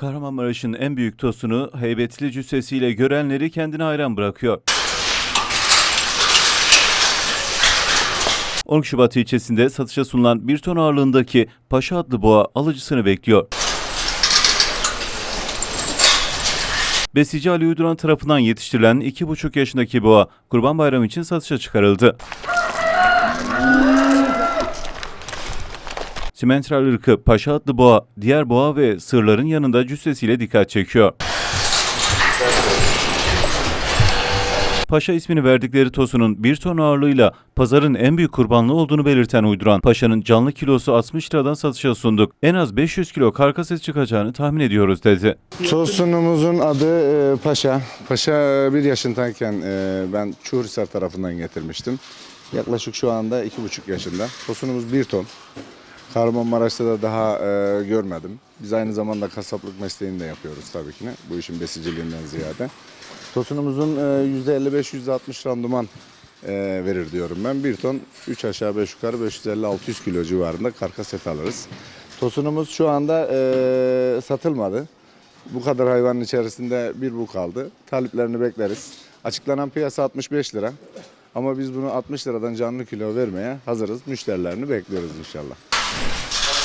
Kahramanmaraş'ın en büyük tosunu heybetli cüssesiyle görenleri kendine hayran bırakıyor. 10 Şubat ilçesinde satışa sunulan 1 ton ağırlığındaki Paşa adlı boğa alıcısını bekliyor. Besici Ali Uyduran tarafından yetiştirilen 2,5 yaşındaki boğa Kurban Bayramı için satışa çıkarıldı. Simentral ırkı Paşa adlı boğa, diğer boğa ve sırların yanında cüssesiyle dikkat çekiyor. Paşa ismini verdikleri tosunun bir ton ağırlığıyla pazarın en büyük kurbanlığı olduğunu belirten uyduran Paşa'nın canlı kilosu 60 liradan satışa sunduk. En az 500 kilo karkas et çıkacağını tahmin ediyoruz dedi. Tosunumuzun adı e, Paşa. Paşa e, bir yaşındayken e, ben Çuhurisar tarafından getirmiştim. Yaklaşık şu anda iki buçuk yaşında. Tosunumuz bir ton. Kahramanmaraş'ta da daha e, görmedim. Biz aynı zamanda kasaplık mesleğini de yapıyoruz tabii ki. Bu işin besiciliğinden ziyade. Tosunumuzun e, %55-%60 randıman e, verir diyorum ben. Bir ton 3 aşağı 5 yukarı 550-600 kilo civarında karkas et alırız. Tosunumuz şu anda e, satılmadı. Bu kadar hayvanın içerisinde bir bu kaldı. Taliplerini bekleriz. Açıklanan piyasa 65 lira. Ama biz bunu 60 liradan canlı kilo vermeye hazırız. Müşterilerini bekliyoruz inşallah. Uh,